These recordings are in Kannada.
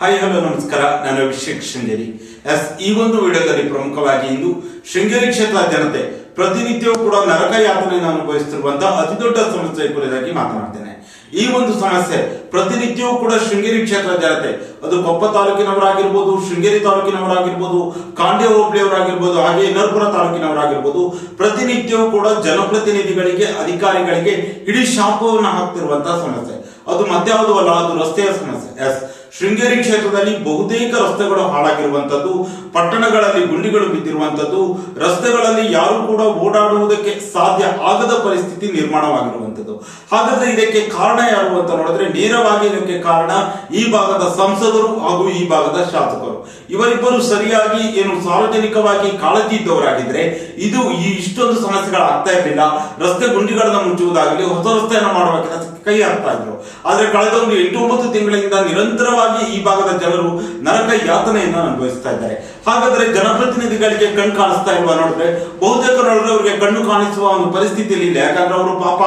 ಹಾಯ್ ಹಲೋ ನಮಸ್ಕಾರ. ನಾನು ಅಭಿಷೇಕ್ ಶೃಂಗೇರಿ. ಎಸ್ ಈ ಒಂದು ವಿಡಿಯೋದಲ್ಲಿ ಪ್ರಮುಖವಾಗಿ ಇಂದು ಶೃಂಗೇರಿ ಕ್ಷೇತ್ರ ಜನತೆ ಪ್ರತಿನಿತ್ಯವೂ ಕೂಡ ನರಕ ಯಾತನೆಯನ್ನು ಅನುಭವಿಸುತ್ತಿರುವಂತಹ ಅತಿ ದೊಡ್ಡ ಸಮಸ್ಯೆ ಕುರಿತಾಗಿ ಮಾತನಾಡ್ತೇನೆ. ಈ ಒಂದು ಸಮಸ್ಯೆ ಪ್ರತಿನಿತ್ಯವೂ ಕೂಡ ಶೃಂಗೇರಿ ಕ್ಷೇತ್ರ ಜನತೆ, ಅದು ಕೊಪ್ಪ ತಾಲೂಕಿನವರಾಗಿರ್ಬೋದು, ಶೃಂಗೇರಿ ತಾಲೂಕಿನವರಾಗಿರ್ಬೋದು ಕಾಂಡ್ಯ ಹೋಬಳಿಯವರಾಗಿರ್ಬೋದು ಹಾಗೆ ನರ್ಪುರ ತಾಲೂಕಿನವರಾಗಿರ್ಬೋದು, ಪ್ರತಿನಿತ್ಯವೂ ಕೂಡ ಜನಪ್ರತಿನಿಧಿಗಳಿಗೆ, ಅಧಿಕಾರಿಗಳಿಗೆ ಇಡೀ ಶಾಪವನ್ನು ಹಾಕ್ತಿರುವಂತಹ ಸಮಸ್ಯೆ. ಅದು ಮತ್ಯಾವುದು ಅಲ್ಲ, ಅದು ರಸ್ತೆಯ ಸಮಸ್ಯೆ. ಎಸ್ ಶೃಂಗೇರಿ ಕ್ಷೇತ್ರದಲ್ಲಿ ಬಹುತೇಕ ರಸ್ತೆಗಳು ಹಾಳಾಗಿರುವಂತದ್ದು, ಪಟ್ಟಣಗಳಲ್ಲಿ ಗುಂಡಿಗಳು ಬಿದ್ದಿರುವಂತದ್ದು, ರಸ್ತೆಗಳಲ್ಲಿ ಯಾರು ಕೂಡ ಓಡಾಡುವುದಕ್ಕೆ ಸಾಧ್ಯ ಆಗದ ಪರಿಸ್ಥಿತಿ ನಿರ್ಮಾಣವಾಗಿರುವಂತದ್ದು. ಹಾಗಾದ್ರೆ ಇದಕ್ಕೆ ಕಾರಣ ಯಾರು ಅಂತ ನೋಡಿದ್ರೆ ನೇರವಾಗಿ ಇದಕ್ಕೆ ಕಾರಣ ಈ ಭಾಗದ ಸಂಸದರು ಹಾಗೂ ಈ ಭಾಗದ ಶಾಸಕರು. ಇವರಿಬ್ಬರು ಸರಿಯಾಗಿ ಏನು ಸಾರ್ವಜನಿಕವಾಗಿ ಕಾಳಜಿ ಇದ್ದವರಾಗಿದ್ರೆ ಇದು ಈ ಇಷ್ಟೊಂದು ಸಮಸ್ಯೆಗಳು ಆಗ್ತಾ ಇರಲಿಲ್ಲ. ರಸ್ತೆ ಗುಂಡಿಗಳನ್ನ ಮುಚ್ಚುವುದಾಗಲಿ, ಹೊಸ ರಸ್ತೆಯನ್ನು ಮಾಡುವ ಕೆಲಸ ಕೈ ಹಾಕ್ತಾ ಇದ್ರು. ಆದ್ರೆ ಕಳೆದ ಒಂದು ಎಂಟು ಒಂಬತ್ತು ತಿಂಗಳಿಂದ ನಿರಂತರವಾಗಿ ಈ ಭಾಗದ ಜನರು ನರಕ ಯಾತನೆಯನ್ನು ಅನುಭವಿಸ್ತಾ ಇದ್ದಾರೆ. ಹಾಗಾದ್ರೆ ಜನಪ್ರತಿನಿಧಿಗಳಿಗೆ ಕಣ್ಣು ಕಾಣಿಸ್ತಾ ಇಲ್ವಾ ನೋಡಿದ್ರೆ? ಬಹುತೇಕ ಅವರಿಗೆ ಕಣ್ಣು ಕಾಣಿಸುವ ಒಂದು ಪರಿಸ್ಥಿತಿಯಲ್ಲಿ ಇಲ್ಲ. ಯಾಕಂದ್ರೆ ಅವರು ಪಾಪ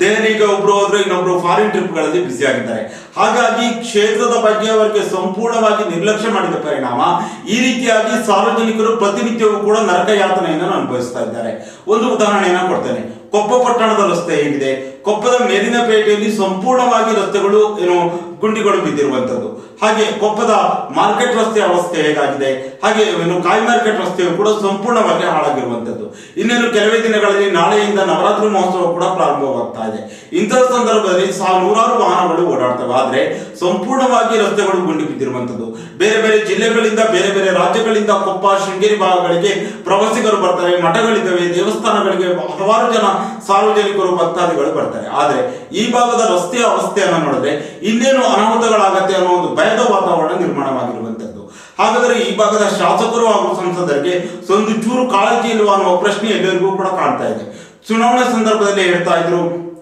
ದೆಹಲಿಗೆ ಒಬ್ರು ಹೋದ್ರೆ ಇನ್ನೊಬ್ರು ಫಾರಿನ್ ಟ್ರಿಪ್ಗಳಲ್ಲಿ ಬ್ಯುಸಿ ಆಗಿದ್ದಾರೆ. ಹಾಗಾಗಿ ಕ್ಷೇತ್ರದ ಬಗ್ಗೆ ಅವರಿಗೆ ಸಂಪೂರ್ಣವಾಗಿ ನಿರ್ಲಕ್ಷ್ಯ ಮಾಡಿದ ಪರಿಣಾಮ ಈ ರೀತಿಯಾಗಿ ಸಾರ್ವಜನಿಕರು ಪ್ರತಿನಿತ್ಯವೂ ಕೂಡ ನರಕ ಯಾತನೆಯನ್ನು ಅನುಭವಿಸ್ತಾ ಇದ್ದಾರೆ. ಒಂದು ಉದಾಹರಣೆಯನ್ನ ಕೊಡ್ತೇನೆ. ಕೊಪ್ಪ ಪಟ್ಟಣದ ರಸ್ತೆ ಏನಿದೆ? ಕೊಪ್ಪದ ಮೇಲಿನ ಪೇಟೆಯಲ್ಲಿ ಸಂಪೂರ್ಣವಾಗಿ ರಸ್ತೆಗಳು, ಏನು, ಗುಂಡಿಗಳು ಬಿದ್ದಿರುವಂತದ್ದು. ಹಾಗೆ ಕೊಪ್ಪದ ಮಾರ್ಕೆಟ್ ರಸ್ತೆ ಅವಸ್ಥೆ ಹೇಗಾಗಿದೆ? ಹಾಗೆ, ಏನು, ಕಾಯಿ ಮಾರ್ಕೆಟ್ ರಸ್ತೆಯು ಕೂಡ ಸಂಪೂರ್ಣವಾಗಿ ಹಾಳಾಗಿರುವಂತದ್ದು. ಇನ್ನೇನು ಕೆಲವೇ ದಿನಗಳಲ್ಲಿ ನಾಳೆಯಿಂದ ನವರಾತ್ರಿ ಮಹೋತ್ಸವ ಕೂಡ ಪ್ರಾರಂಭವಾಗ್ತಾ ಇದೆ. ಇಂತಹ ಸಂದರ್ಭದಲ್ಲಿ ಸಾ- ನೂರಾರು ವಾಹನಗಳು ಓಡಾಡ್ತವೆ ಆದ್ರೆ ಸಂಪೂರ್ಣವಾಗಿ ರಸ್ತೆಗಳು ಗುಂಡಿ ಬಿದ್ದಿರುವಂತದ್ದು ಬೇರೆ ಬೇರೆ ಜಿಲ್ಲೆಗಳಿಂದ, ಬೇರೆ ಬೇರೆ ರಾಜ್ಯಗಳಿಂದ ಕೊಪ್ಪ, ಶೃಂಗೇರಿ ಭಾಗಗಳಿಗೆ ಪ್ರವಾಸಿಗರು ಬರ್ತಾರೆ, ಮಠಗಳಿದ್ದಾವೆ, ದೇವಸ್ಥಾನಗಳಿಗೆ ಹಲವಾರು ಜನ ಸಾರ್ವಜನಿಕರು, ಭಕ್ತಾದಿಗಳು ಬರ್ತಾರೆ. ಆದ್ರೆ ಈ ಭಾಗದ ರಸ್ತೆಯ ಅವಸ್ಥೆಯನ್ನು ನೋಡಿದ್ರೆ ಇನ್ನೇನು ಅನಾಹುತಗಳಾಗತ್ತೆ ಅನ್ನೋ ಒಂದು ಭಯದ ವಾತಾವರಣ ನಿರ್ಮಾಣವಾಗಿರುವಂಥದ್ದು. ಹಾಗಾದ್ರೆ ಈ ಭಾಗದ ಶಾಸಕರು ಹಾಗೂ ಸಂಸದರಿಗೆ ಒಂದು ಚೂರು ಕಾಳಜಿ ಇಲ್ವಾ ಅನ್ನುವ ಪ್ರಶ್ನೆ ಎಲ್ಲರಿಗೂ ಕೂಡ ಕಾಣ್ತಾ ಇದೆ. ಚುನಾವಣೆ ಸಂದರ್ಭದಲ್ಲಿ ಹೇಳ್ತಾ ಇದ್ರು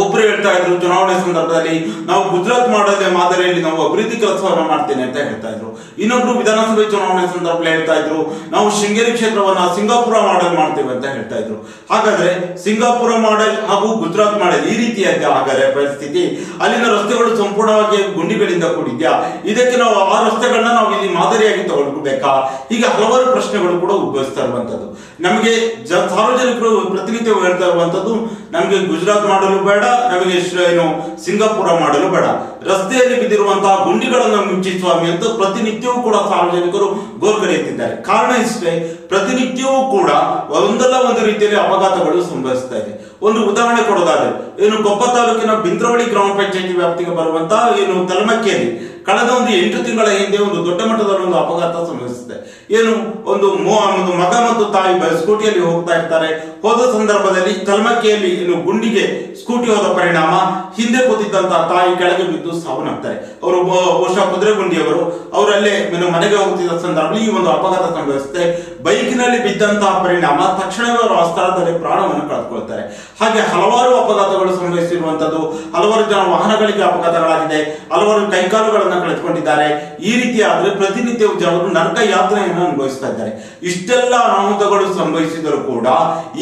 ಒಬ್ಬರು ಹೇಳ್ತಾ ಇದ್ರು, ಚುನಾವಣೆ ಸಂದರ್ಭದಲ್ಲಿ ನಾವು ಗುಜರಾತ್ ಮಾಡೋದೇ ಮಾದರಿಯಲ್ಲಿ ನಾವು ಅಭಿವೃದ್ಧಿ ಕೆಲಸವನ್ನು ಮಾಡ್ತೇನೆ ಅಂತ ಹೇಳ್ತಾ ಇದ್ರು. ಇನ್ನೊಬ್ರು ವಿಧಾನಸಭೆ ಚುನಾವಣೆ ಸಂದರ್ಭದಲ್ಲಿ ಹೇಳ್ತಾ ಇದ್ರು, ನಾವು ಶೃಂಗೇರಿ ಕ್ಷೇತ್ರವನ್ನ ಸಿಂಗಾಪುರ ಮಾಡೆಲ್ ಮಾಡ್ತೇವೆ ಅಂತ ಹೇಳ್ತಾ ಇದ್ರು. ಹಾಗಾದ್ರೆ ಸಿಂಗಾಪುರ ಮಾಡೆಲ್ ಹಾಗೂ ಗುಜರಾತ್ ಮಾಡೆಲ್ ಈ ರೀತಿಯಾಗಿ ಹಾಗಾದ್ರೆ ಪರಿಸ್ಥಿತಿ. ಅಲ್ಲಿನ ರಸ್ತೆಗಳು ಸಂಪೂರ್ಣವಾಗಿ ಗುಂಡಿಗಳಿಂದ ಕೂಡಿದ್ಯಾ? ಇದಕ್ಕೆ ನಾವು ಆ ರಸ್ತೆಗಳನ್ನ ನಾವು ಇಲ್ಲಿ ಮಾದರಿಯಾಗಿ ತಗೊಳ್ಬೇಕಾ? ಹೀಗೆ ಹಲವಾರು ಪ್ರಶ್ನೆಗಳು ಕೂಡ ಉದ್ಭವಿಸ್ತಾ ಇರುವಂತದ್ದು. ನಮಗೆ ಸಾರ್ವಜನಿಕರು ಪ್ರತಿನಿತ್ಯ ಹೇಳ್ತಾ ಇರುವಂತದ್ದು, ನಮಗೆ ಗುಜರಾತ್ ಮಾಡಲು ಬೇಡ ನಮಗೆ ಶ್ರ- ಏನು ಸಿಂಗಾಪುರ ಮಾಡಲು ಬೇಡ. ರಸ್ತೆಯಲ್ಲಿ ಬಿದ್ದಿರುವಂತಹ ಗುಂಡಿಗಳನ್ನು ಮುಚ್ಚಿ ಸ್ವಾಮಿ ಅಂತ ಪ್ರತಿನಿತ್ಯವೂ ಕೂಡ ಸಾರ್ವಜನಿಕರು ಗೋರ್ಗರೆಯುತ್ತಿದ್ದಾರೆ ಕಾರಣ ಇಷ್ಟೇ, ಪ್ರತಿನಿತ್ಯವೂ ಕೂಡ ಒಂದಲ್ಲ ಒಂದು ರೀತಿಯಲ್ಲಿ ಅಪಘಾತಗಳು ಸಂಭವಿಸ್ತಾ ಇದೆ. ಒಂದು ಉದಾಹರಣೆ ಕೊಡೋದಾದ್ರೆ, ಏನು ಕೊಪ್ಪ ತಾಲೂಕಿನ ಬಿಂದ್ರವಳಿ ಗ್ರಾಮ ಪಂಚಾಯತಿ ವ್ಯಾಪ್ತಿಗೆ ಬರುವಂತಹ ಏನು ತಲಮಕ್ಕಿಯಲ್ಲಿ ಕಳೆದ ಒಂದು ಎಂಟು ತಿಂಗಳ ಹಿಂದೆ ಒಂದು ದೊಡ್ಡ ಮಟ್ಟದ ಒಂದು ಅಪಘಾತ ಸಂಭವಿಸಿದೆ. ಏನು ಒಂದು ಒಂದು ಮಗ ಮತ್ತು ತಾಯಿ ಸ್ಕೂಟಿಯಲ್ಲಿ ಹೋಗ್ತಾ ಇರ್ತಾರೆ. ಹೋದ ಸಂದರ್ಭದಲ್ಲಿ ತಲಮಕ್ಕಿಯಲ್ಲಿ ಏನು ಗುಂಡಿಗೆ ಸ್ಕೂಟಿ ಹೋದ ಪರಿಣಾಮ, ಹಿಂದೆ ಕೂತಿದ್ದಂತಹ ತಾಯಿ ಕೆಳಗೆ ಬಿದ್ದು ಸಾವನ್ನಪ್ತಾರೆ. ಅವರು ಬಹುಶಃ ಕುದುರೆಗುಂಡಿಯವರು, ಅವರಲ್ಲೇ ಮನೆಗೆ ಹೋಗ್ತಿದ್ದ ಸಂದರ್ಭದಲ್ಲಿ ಈ ಒಂದು ಅಪಘಾತ ಸಂಭವಿಸುತ್ತೆ ಬೈಕ್ನಲ್ಲಿ ಬಿದ್ದಂತಹ ಪರಿಣಾಮ, ತಕ್ಷಣವೇ ಅವರು ಆ ಸ್ಥಳದಲ್ಲಿ ಪ್ರಾಣವನ್ನು ಕಳೆದುಕೊಳ್ತಾರೆ. ಹಾಗೆ ಹಲವಾರು ಅಪಘಾತಗಳು ಸಂಭವಿಸಿರುವಂತದ್ದು, ಹಲವಾರು ಜನ ವಾಹನಗಳಿಗೆ ಅಪಘಾತಗಳಾಗಿದೆ. ಹಲವಾರು ಕೈಕಾಲುಗಳನ್ನು ಕಳೆದುಕೊಂಡಿದ್ದಾರೆ. ಈ ರೀತಿ ಆದ್ರೆ ಪ್ರತಿನಿತ್ಯವೂ ಜನರು ನರಕ ಯಾತ್ರೆಯನ್ನು ಅನುಭವಿಸ್ತಾ ಇದ್ದಾರೆ. ಇಷ್ಟೆಲ್ಲ ಅನಾಹುತಗಳು ಸಂಭವಿಸಿದರೂ ಕೂಡ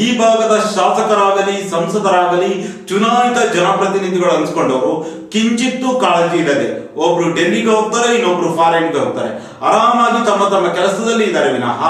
ಈ ಭಾಗದ ಶಾಸಕರಾಗಲಿ, ಸಂಸದರಾಗಲಿ ಚುನಾಯಿತ ಜನಪ್ರತಿನಿಧಿಗಳು ಅನ್ಸ್ಕೊಂಡವರು ಕಿಂಚಿತ್ತೂ ಕಾಳಜಿ ಇಲ್ಲದೆ ಒಬ್ರು ಡೆಲ್ಲಿಗೆ ಹೋಗ್ತಾರೆ, ಇನ್ನೊಬ್ರು ಫಾರಿನ್ಗೆ ಹೋಗ್ತಾರೆ. ಆರಾಮಾಗಿ ತಮ್ಮ ತಮ್ಮ ಕೆಲಸದಲ್ಲಿ ಇದ್ದಾರೆ ವಿನಃ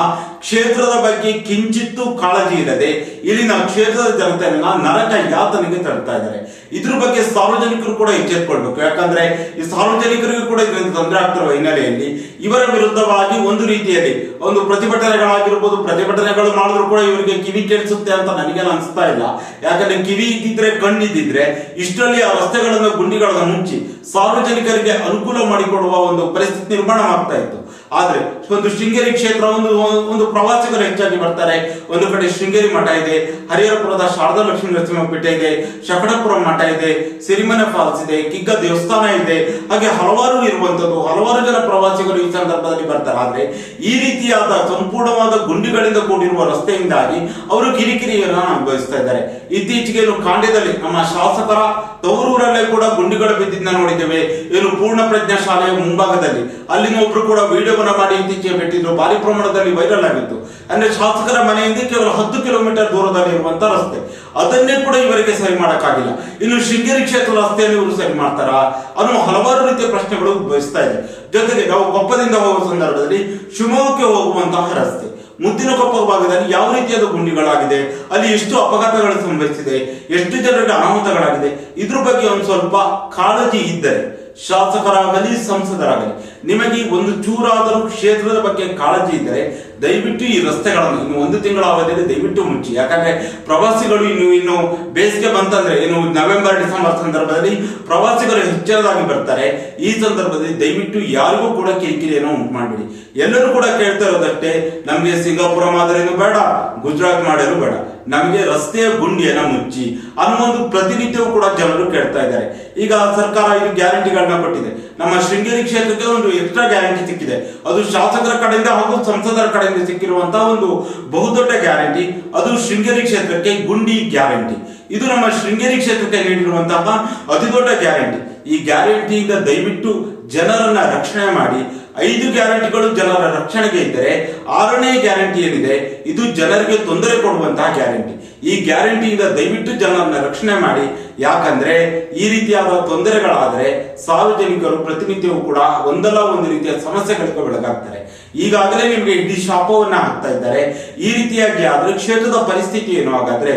ಕ್ಷೇತ್ರದ ಬಗ್ಗೆ ಕಿಂಚಿತ್ತು ಕಾಳಜಿ ಇರದೆ ಇಲ್ಲಿನ ಕ್ಷೇತ್ರದ ಜನತೆಯನ್ನ ನರಕ ಯಾತನೆಗೆ ತಳ್ತಾ ಇದ್ದಾರೆ. ಇದ್ರ ಬಗ್ಗೆ ಸಾರ್ವಜನಿಕರು ಕೂಡ ಎಚ್ಚೆತ್ಕೊಳ್ಬೇಕು. ಯಾಕಂದ್ರೆ ಈ ಸಾರ್ವಜನಿಕರಿಗೂ ಕೂಡ ಇದರಿಂದ ತೊಂದರೆ ಆಗ್ತಿರುವ ಹಿನ್ನೆಲೆಯಲ್ಲಿ ಇವರ ವಿರುದ್ಧವಾಗಿ ಒಂದು ರೀತಿಯಲ್ಲಿ ಒಂದು ಪ್ರತಿಭಟನೆಗಳಾಗಿರ್ಬೋದು, ಪ್ರತಿಭಟನೆಗಳು ಮಾಡಿದ್ರು ಕೂಡ ಇವರಿಗೆ ಕಿವಿ ಕೇಳಿಸುತ್ತೆ ಅಂತ ನನಗೇನು ಅನಿಸ್ತಾ ಇಲ್ಲ. ಯಾಕಂದ್ರೆ ಕಿವಿ ಇದ್ದಿದ್ರೆ ಕಣ್ಣಿದ್ದಿದ್ರೆ ಇಷ್ಟರಲ್ಲಿ ಆ ರಸ್ತೆಗಳನ್ನು, ಗುಂಡಿಗಳನ್ನು ಮುಚ್ಚಿ ಸಾರ್ವಜನಿಕರಿಗೆ ಅನುಕೂಲ ಮಾಡಿಕೊಡುವ ಒಂದು ಪರಿಸ್ಥಿತಿ ನಿರ್ಮಾಣ ಆಗ್ತಾ ಇತ್ತು. ಆದ್ರೆ ಒಂದು ಶೃಂಗೇರಿ ಕ್ಷೇತ್ರ, ಒಂದು ಒಂದು ಪ್ರವಾಸಿಗರು ಹೆಚ್ಚಾಗಿ ಬರ್ತಾರೆ. ಒಂದು ಕಡೆ ಶೃಂಗೇರಿ ಮಠ ಇದೆ, ಹರಿಹರಪುರದ ಶಾರದಾ ಲಕ್ಷ್ಮೀ ನರಸಿಂಹಪೇಟೆ ಇದೆ, ಶಕಡಪುರ ಮಠ ಇದೆ, ಸಿರಿಮನೆ ಫಾಲ್ಸ್ ಇದೆ, ಕಿಗ್ಗ ದೇವಸ್ಥಾನ ಇದೆ. ಹಾಗೆ ಹಲವಾರು ಇರುವಂತದ್ದು, ಹಲವಾರು ಜನ ಪ್ರವಾಸಿಗರು ಈ ಸಂದರ್ಭದಲ್ಲಿ ಬರ್ತಾರೆ. ಆದ್ರೆ ಈ ರೀತಿಯಾದ ಸಂಪೂರ್ಣವಾದ ಗುಂಡಿಗಳಿಂದ ಕೂಡಿರುವ ರಸ್ತೆಯಿಂದಾಗಿ ಅವರು ಕಿರಿಕಿರಿಯನ್ನು ಅನುಭವಿಸ್ತಾ ಇದ್ದಾರೆ. ಇತ್ತೀಚೆಗೆ ಕಾಂಡ್ಯದಲ್ಲಿ ನಮ್ಮ ಶಾಸಕರ ತವರೂರಲ್ಲೇ ಕೂಡ ಗುಂಡಿಗಳು ಬಿದ್ದಿದ್ನ ನೋಡಿದ್ದೇವೆ. ಏನು ಪೂರ್ಣ ಪ್ರಜ್ಞಾ ಶಾಲೆಯ ಮುಂಭಾಗದಲ್ಲಿ ಅಲ್ಲಿನ ಒಬ್ರು ಕೂಡ ವಿಡಿಯೋ ವಿಡಿಯೋವನ್ನ ಮಾಡಿ ಇತ್ತೀಚೆಗೆ ಬಿಟ್ಟಿದ್ರು. ಭಾರಿ ಪ್ರಮಾಣದಲ್ಲಿ ವೈರಲ್ ಆಗಿತ್ತು. ಅಂದ್ರೆ ಶಾಸಕರ ಮನೆಯಿಂದ ಕೇವಲ ಹತ್ತು ಕಿಲೋಮೀಟರ್ ದೂರದಲ್ಲಿ ಇರುವಂತ ರಸ್ತೆ. ಅದನ್ನೇ ಕೂಡ ಇವರಿಗೆ ಸರಿ ಮಾಡಕ್ಕಾಗಿಲ್ಲ. ಇನ್ನು ಶೃಂಗೇರಿ ಕ್ಷೇತ್ರ ರಸ್ತೆಯನ್ನು ಇವರು ಸರಿ ಮಾಡ್ತಾರಾ? ಅನ್ನೋ ಹಲವಾರು ರೀತಿಯ ಪ್ರಶ್ನೆಗಳು ಉದ್ಭವಿಸ್ತಾ ಇದೆ. ಜೊತೆಗೆ ನಾವು ಕೊಪ್ಪದಿಂದ ಹೋಗುವ ಸಂದರ್ಭದಲ್ಲಿ ಶಿವಮೊಗ್ಗಕ್ಕೆ ಹೋಗುವಂತಹ ರಸ್ತೆ. ಮುದ್ದಿನ ಕೊಪ್ಪ ಭಾಗದಲ್ಲಿ ಯಾವ ರೀತಿಯಾದ ಗುಂಡಿಗಳಾಗಿದೆ? ಅಲ್ಲಿ ಎಷ್ಟು ಅಪಘಾತಗಳು ಸಂಭವಿಸಿದೆ? ಎಷ್ಟು ಜನರಿಗೆ ಅನಾಹುತಗಳಾಗಿದೆ? ಇದ್ರ ಬಗ್ಗೆ ಒಂದು ಸ್ವಲ್ಪ ಕಾಳಜಿ ಇದ್ದರೆ, ಶಾಸಕರಾಗಲಿ, ಸಂಸದರಾಗಲಿ ನಿಮಗೆ ಒಂದು ಚೂರಾದರೂ ಕ್ಷೇತ್ರದ ಬಗ್ಗೆ ಕಾಳಜಿ ಇದ್ದರೆ ದಯವಿಟ್ಟು ಈ ರಸ್ತೆಗಳನ್ನು ಇನ್ನು ಒಂದು ತಿಂಗಳ ಅವಧಿಯಲ್ಲಿ ದಯವಿಟ್ಟು ಮುಚ್ಚಿ. ಯಾಕಂದ್ರೆ ಪ್ರವಾಸಿಗಳು ಇನ್ನು ಇನ್ನು ಬೇಸಿಗೆ ಬಂತಂದ್ರೆ, ಇನ್ನು ನವೆಂಬರ್, ಡಿಸೆಂಬರ್ ಸಂದರ್ಭದಲ್ಲಿ ಪ್ರವಾಸಿಗರು ಹೆಚ್ಚಿನದಾಗಿ ಬರ್ತಾರೆ. ಈ ಸಂದರ್ಭದಲ್ಲಿ ದಯವಿಟ್ಟು ಯಾರಿಗೂ ಕೂಡ ಕಿರಿಕಿರಿಯನ್ನು ಉಂಟು ಮಾಡಬೇಡಿ ಎಲ್ಲರೂ ಕೂಡ ಕೇಳ್ತಾ ಇರೋದಷ್ಟೇ, ನಮಗೆ ಸಿಂಗಾಪುರ ಮಾದರಿನೂ ಬೇಡ, ಗುಜರಾತ್ ಮಾಡಲು ಬೇಡ. ನಮಗೆ ರಸ್ತೆಯ ಗುಂಡಿಯನ್ನು ಮುಚ್ಚಿ. ಅನ್ನೋ ಒಂದು ಪ್ರತಿನಿತ್ಯವೂ ಕೂಡ ಜನರು ಕೇಳ್ತಾ ಇದ್ದಾರೆ. ಈಗ ಸರ್ಕಾರ ಇದು ಗ್ಯಾರಂಟಿಗಳನ್ನ ಕೊಟ್ಟಿದೆ. ನಮ್ಮ ಶೃಂಗೇರಿ ಕ್ಷೇತ್ರಕ್ಕೆ ಒಂದು ಎಕ್ಸ್ಟ್ರಾ ಗ್ಯಾರಂಟಿ ಸಿಕ್ಕಿದೆ. ಅದು ಶಾಸಕರ ಕಡೆಯಿಂದ ಹಾಗೂ ಸಂಸದರ ಕಡೆಯಿಂದ ಸಿಕ್ಕಿರುವಂತಹ ಒಂದು ಬಹುದೊಡ್ಡ ಗ್ಯಾರಂಟಿ ಅದು ಶೃಂಗೇರಿ ಕ್ಷೇತ್ರಕ್ಕೆ ಗುಂಡಿ ಗ್ಯಾರಂಟಿ ಇದು ನಮ್ಮ ಶೃಂಗೇರಿ ಕ್ಷೇತ್ರಕ್ಕೆ ನೀಡಿರುವಂತಹ ಅತಿ ದೊಡ್ಡ ಗ್ಯಾರಂಟಿ ಈ ಗ್ಯಾರಂಟಿಯಿಂದ ದಯವಿಟ್ಟು ಜನರನ್ನ ರಕ್ಷಣೆ ಮಾಡಿ. ಐದು ಗ್ಯಾರಂಟಿಗಳು ಜನರ ರಕ್ಷಣೆಗೆ ಇದ್ದರೆ ಆರನೇ ಗ್ಯಾರಂಟಿ ಏನಿದೆ? ಇದು ಜನರಿಗೆ ತೊಂದರೆ ಕೊಡುವಂತಹ ಗ್ಯಾರಂಟಿ ಈ ಗ್ಯಾರಂಟಿಯಿಂದ ದಯವಿಟ್ಟು ಜನರನ್ನ ರಕ್ಷಣೆ ಮಾಡಿ. ಯಾಕಂದ್ರೆ ಈ ರೀತಿಯಾದ ತೊಂದರೆಗಳಾದರೆ ಸಾರ್ವಜನಿಕರು ಪ್ರತಿನಿತ್ಯವೂ ಕೂಡ ಒಂದಲ್ಲ ಒಂದು ರೀತಿಯ ಸಮಸ್ಯೆಗಳಿಗೆ ಒಳಗಾಗ್ತಾರೆ. ಈಗಾಗಲೇ ನಿಮಗೆ ಇಡೀ ಶಾಪವನ್ನ ಹಾಕ್ತಾ ಇದ್ದಾರೆ. ಈ ರೀತಿಯಾಗಿ ಆದ್ರೆ ಕ್ಷೇತ್ರದ ಪರಿಸ್ಥಿತಿ ಏನು? ಹಾಗಾದ್ರೆ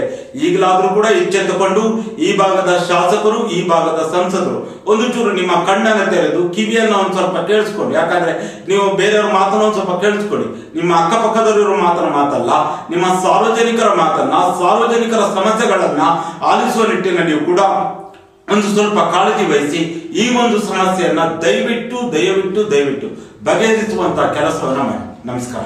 ಈಗಲಾದ್ರೂ ಕೂಡ ಎಚ್ಚೆತ್ತುಕೊಂಡು ಈ ಭಾಗದ ಶಾಸಕರು, ಈ ಭಾಗದ ಸಂಸದರು ಒಂದು ಚೂರು ನಿಮ್ಮ ಕಣ್ಣನ್ನು ತೆರೆದು ಕಿವಿಯನ್ನ ಒಂದ್ ಸ್ವಲ್ಪ ಕೇಳಿಸ್ಕೊಂಡು ಯಾಕಂದ್ರೆ ನೀವು ಬೇರೆಯವ್ರ ಮಾತನ್ನ ಒಂದ್ ಸ್ವಲ್ಪ ಕೇಳಿಸ್ಕೊಳ್ಳಿ. ನಿಮ್ಮ ಅಕ್ಕಪಕ್ಕದಲ್ಲಿರೋ ಮಾತನ್ನ ಮಾತಲ್ಲ, ನಿಮ್ಮ ಸಾರ್ವಜನಿಕರ ಮಾತನ್ನ, ಸಾರ್ವಜನಿಕರ ಸಮಸ್ಯೆಗಳನ್ನ ಆಲಿಸುವ ನಿಟ್ಟಿನಲ್ಲಿ ಕೂಡ ಒಂದು ಸ್ವಲ್ಪ ಕಾಳಜಿ ವಹಿಸಿ ಈ ಒಂದು ಸಮಸ್ಯೆಯನ್ನ ದಯವಿಟ್ಟು ದಯವಿಟ್ಟು ದಯವಿಟ್ಟು ಬಗೆಹರಿಸುವಂತಹ ಕೆಲಸವನ್ನ ಮಾಡಿ. ನಮಸ್ಕಾರ.